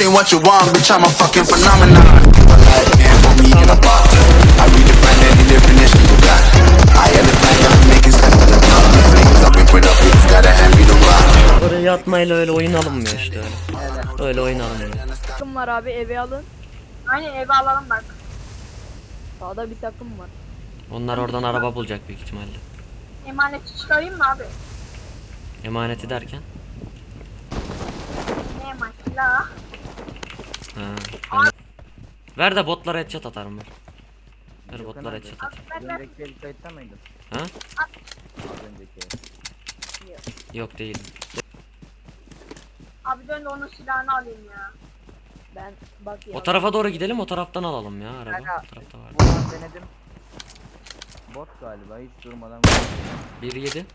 this ain't what you want, bitch, I'm a fucking phenomenon. Can't put me in a box. I redefine any definition you got. I am the plan, I'm making steps to the top. The flames up and put up, you just gotta hand me the rock. Oraya yatmayla öyle oyun alınmıyor işte öyle. Öyle oyun alınmıyor. takım var abi eve alın. Aynen eve alalım bak. Sağda bir takım var. Onlar oradan araba bulacak büyük ihtimalle. Emaneti çıkarayım mı abi? Emaneti derken. Ne emaneti la? Ben Ver de botlara headshot atarım ver. Ver botlara headshot at. Önceki kayıtta mıydın? Ha? Az önceki. Yok değil. Abi dön de onun silahını alayım ya. Ben bak ya. O tarafa doğru gidelim o taraftan alalım ya araba. Kanka. O tarafta var. Buradan denedim. Bot galiba hiç durmadan vuruyor. 1 7.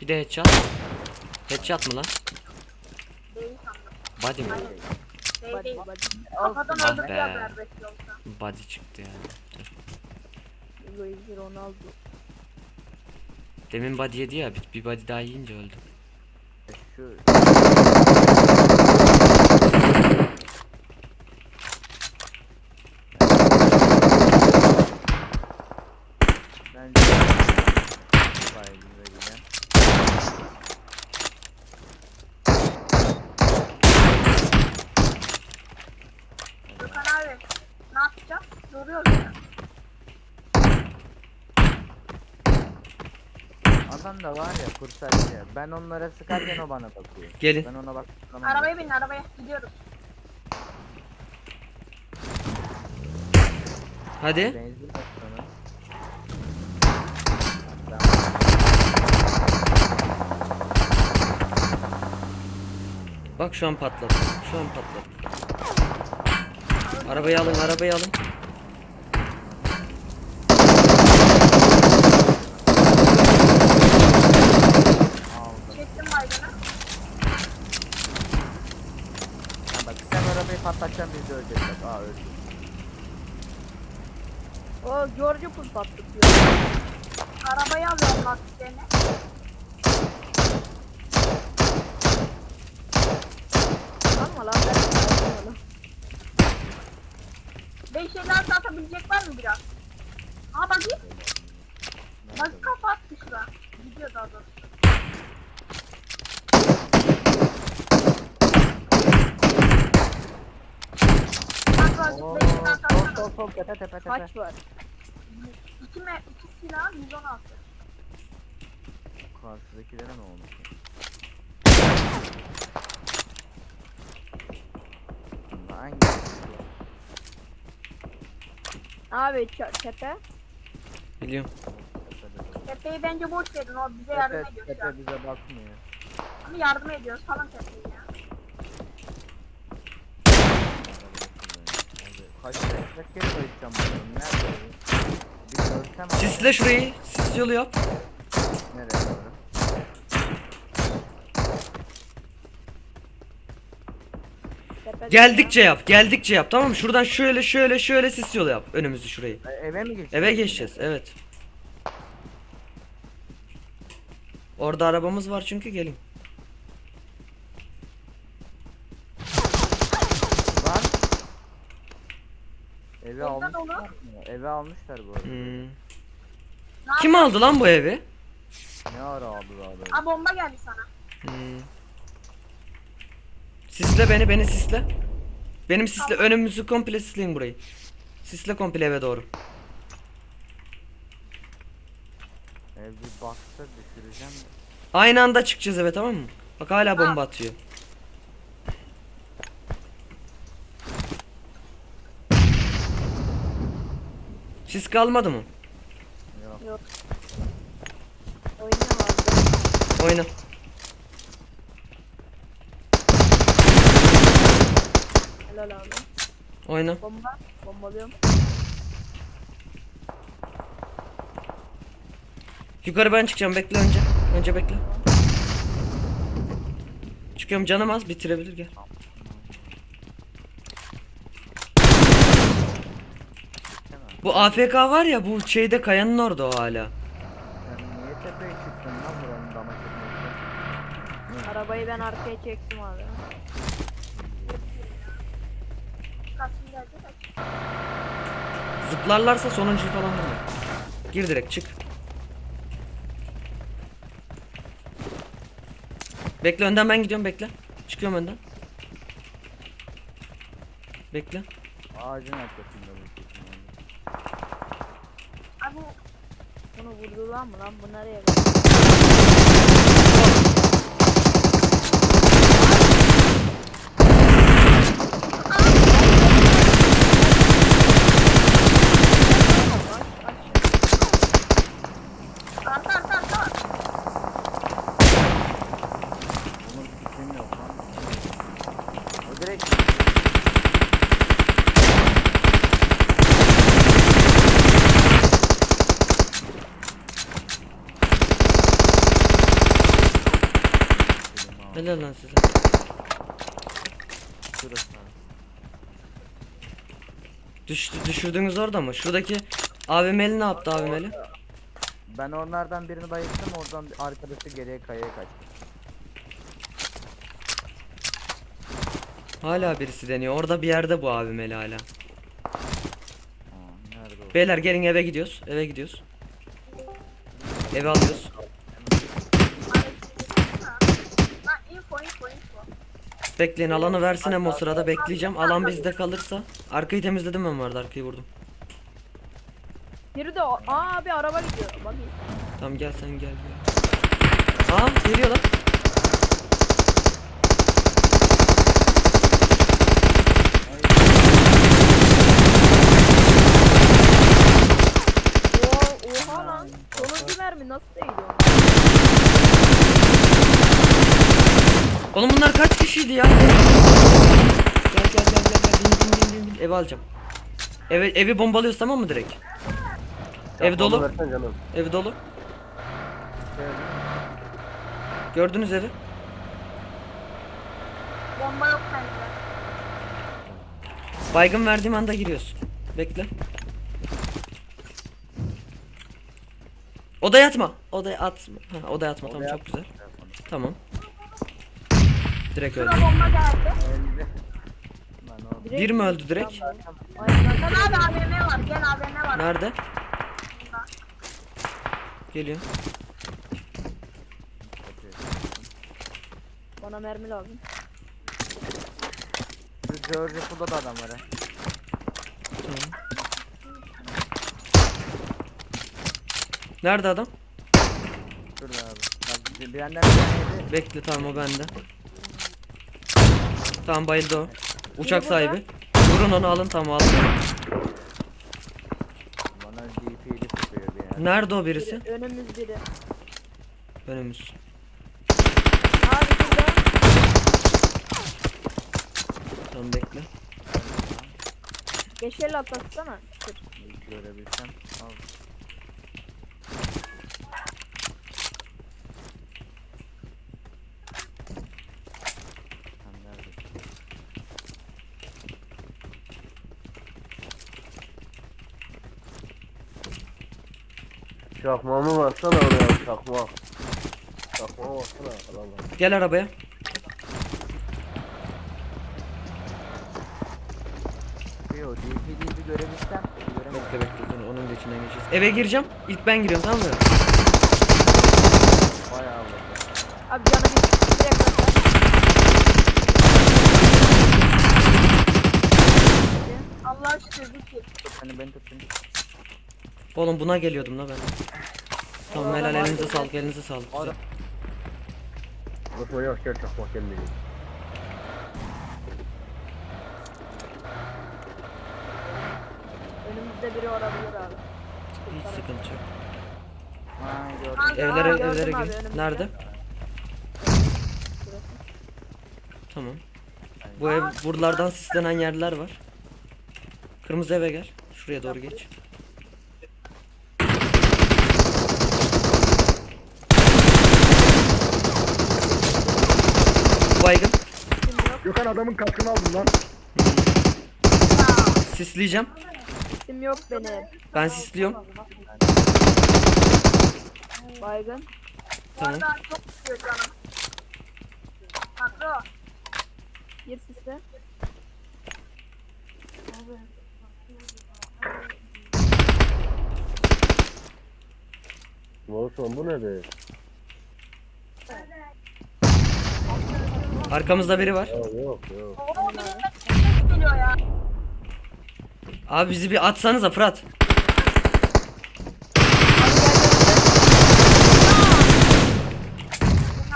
Bir de headshot. Headshot mı lan? Değil sandım. Body mi? Değil Bak, değil. bak, Kafadan öldürdü be. ya berbet yoksa. Body çıktı yani. Dur. Luis Ronaldo. Demin body yedi ya bir, bir body daha yiyince öldü. Şu Bence Vay güzel güzel. Gökhan abi ne yapacağız? Duruyoruz ya. Adam da var ya kursacı. Ben onlara sıkarken o bana bakıyor. Gelin. Ben ona bak. Arabaya binin arabaya gidiyoruz. Hadi. Benzin. Bak şu an patladı. Şu an patladı. Arabayı alın, arabayı alın. Aldım. Çektim baygını. Ha bak sen arabayı patlatacaksın biz de öleceğiz bak. Aa öldü. O George Pool patlatıyor. Arabayı alıyorum lastiklerini. Alma lan ben alma lan. Beş şeyler atabilecek var mı biraz? Aa bak git. Bak kafa attı şura. Gidiyor daha doğrusu. Bak Oo, beş şeyler sol sol atsana. sol tepe tepe tepe. Kaç var? İki, me iki silah 116. Karşıdakilere ne olmuş? Lan Hangi? Abi ça- tepe. Biliyorum. Tepeyi bence boş verin o bize yardım Tepe, ediyor şu tepe an. bize bakmıyor. Ama yardım ediyoruz falan tepeyi ya. Kaç kaç kere koyacağım bunu? Nerede? o? Bir görsem ama- Sisle şurayı. Sis yolu yap. Nereye doğru? Geldikçe yap. Geldikçe yap. Tamam mı? Şuradan şöyle şöyle şöyle sis yolu yap. Önümüzü şurayı. E, eve mi geçeceğiz? Eve geçeceğiz. Evet. Orada arabamız var çünkü gelin. Lan. Evi Evde almışlar dolu. mı? Evi almışlar bu arada. Hmm. Kim aldı lan bu evi? Ne ara aldı abi? Aa bomba geldi sana. Hmm. Sisle beni, beni sisle. Benim sisle, önümüzü komple sisleyin burayı. Sisle komple eve doğru. Ev bir baksa düşüreceğim. Aynı anda çıkacağız eve tamam mı? Bak hala bomba atıyor. Sis kalmadı mı? Yok. Oyna vardı. Oyna. Helal abi. Oyna. Bomba. Bombalıyorum. Yukarı ben çıkacağım bekle önce. Önce bekle. Çıkıyorum canım az bitirebilir gel. Bu AFK var ya bu şeyde kayanın orada o hala. Sen niye tepeye çıktın lan buranın dama çıkması? Arabayı ben arkaya çektim abi. Zıplarlarsa sonuncuyu falan vurma. Gir direkt çık. Bekle önden ben gidiyorum bekle. Çıkıyorum önden. Bekle. Ağacın arkasında büyük ihtimalle. Abi Bunu vurdular mı lan? Bu nereye? arka arka arka. Bunun fikrim yok lan. O direkt Helal lan size. şurası. Düştü, düşürdüğünüz orada mı? Şuradaki AVM'li ne yaptı AVM'li? Ben onlardan birini bayılttım oradan arkadaşı geriye kayaya kaçtı. Hala birisi deniyor. Orada bir yerde bu AVM'li hala. Aa, nerede o? Beyler gelin eve gidiyoruz. Eve gidiyoruz. Eve alıyoruz. Bekleyin alanı versin hem o sırada bekleyeceğim. Alan bizde kalırsa. Arkayı temizledim ben vardı arkayı vurdum. Biri de o. Aa bir araba gidiyor. Bak iyi. Tamam gel sen gel gel. Aa geliyor lan. Oha, oha lan. Sonuncu mermi nasıl değdi ona? Oğlum bunlar kaç kişiydi ya? Gel gel gel gel gel bin bin bin bin bin eve alacağım. Eve, evi bombalıyoruz tamam mı direkt? Ev dolu. Ev dolu. Gördünüz evi. Bomba yok bende. Baygın verdiğim anda giriyoruz. Bekle. Odaya atma. Odaya atma. Ha, odaya atma tamam çok güzel. Tamam. Direkt öldü. Bomba geldi. Lan Bir mi öldü direkt? Gel abi AVM var. Gel AVM var. Nerede? Geliyor. Bana mermi lazım. Şu George Pool'da da adam var ha. Tamam. Nerede adam? Şurada abi. Bak bir bir yandan bir Bekle tamam o bende. Tamam bayıldı o. Uçak Biri burada. sahibi. Vurun onu alın tamam alın. bana DP'li tutuyor bir yer. Nerede o birisi? Biri, önümüz biri. Önümüz. Abi burada. Tamam bekle. 550 atlatsana. Görebilsem. Al. Sen neredesin? Çakmağımı baksana oraya çakmak. Çakmağa baksana adamlar. Gel arabaya. Yo DP'liyi bir görebilsem. Göremedim. Bekle bekle dur onun da içinden geçeceğiz. Eve gireceğim. İlk ben giriyorum tamam mı? Bayağı vurdu. Abi cana bir direkt atla. Allah aşkına zikir. Tut beni beni tut beni. Oğlum buna geliyordum la ben. Tamam helal elinize sağlık elinize sağlık. Güzel. Yok gel çakmak gelmiyor. Önümüzde biri olabilir abi. Hiç sıkıntı yok. Ha gördüm. Evlere gördüm evlere abi, gir. önümüzde. Nerede? Tamam. Bu ev buralardan sislenen yerler var. Kırmızı eve gel. Şuraya doğru geç. Baygın. Gökhan adamın kaskını aldım lan. Sisleyeceğim. İsim yok benim. Ben sisliyorum. Baygın. Tamam. Gir siste. Olsun bu ne be? Arkamızda biri var. Yok yok. Oo geliyor ya. Abi bizi bir atsanıza Fırat.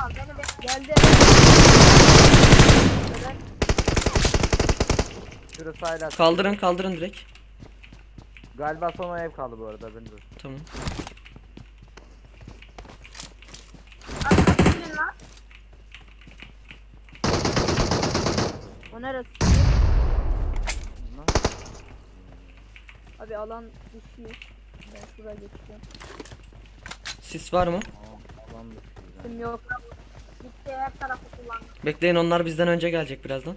Al beni bekle. Geldi. Şurası hala. Kaldırın kaldırın direkt. Galiba son ev kaldı bu arada. Ben dur. Tamam. Arkada gelin lan. O neresi? Abi alan düşmüş. Ben şuraya geçeceğim. Sis var mı? Alan dışı. İsim yok. Gitti her tarafı kullandı. Bekleyin onlar bizden önce gelecek birazdan.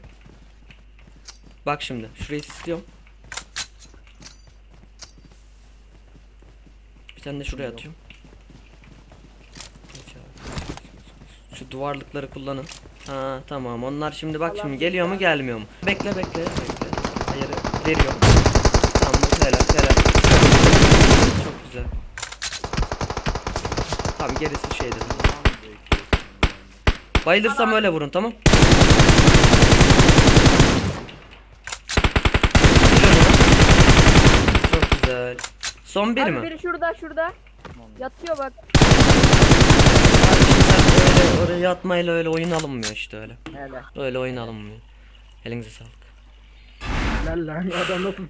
Bak şimdi şurayı istiyorum. Bir tane de şuraya atıyorum. Şu duvarlıkları kullanın. Ha tamam onlar şimdi bak şimdi geliyor mu gelmiyor mu? Bekle bekle bekle. Hayır veriyor. Tamam bu helal helal. Çok güzel. Tamam gerisi şeydir. Bayılırsam öyle vurun tamam. Çok güzel. Son bir Abi mi? biri şurada şurada. Yatıyor bak. Öyle, oraya yatmayla öyle oyun alınmıyor işte öyle. Hele. Öyle oyun alınmıyor. Elinize sağlık. Lan lan adam nasıl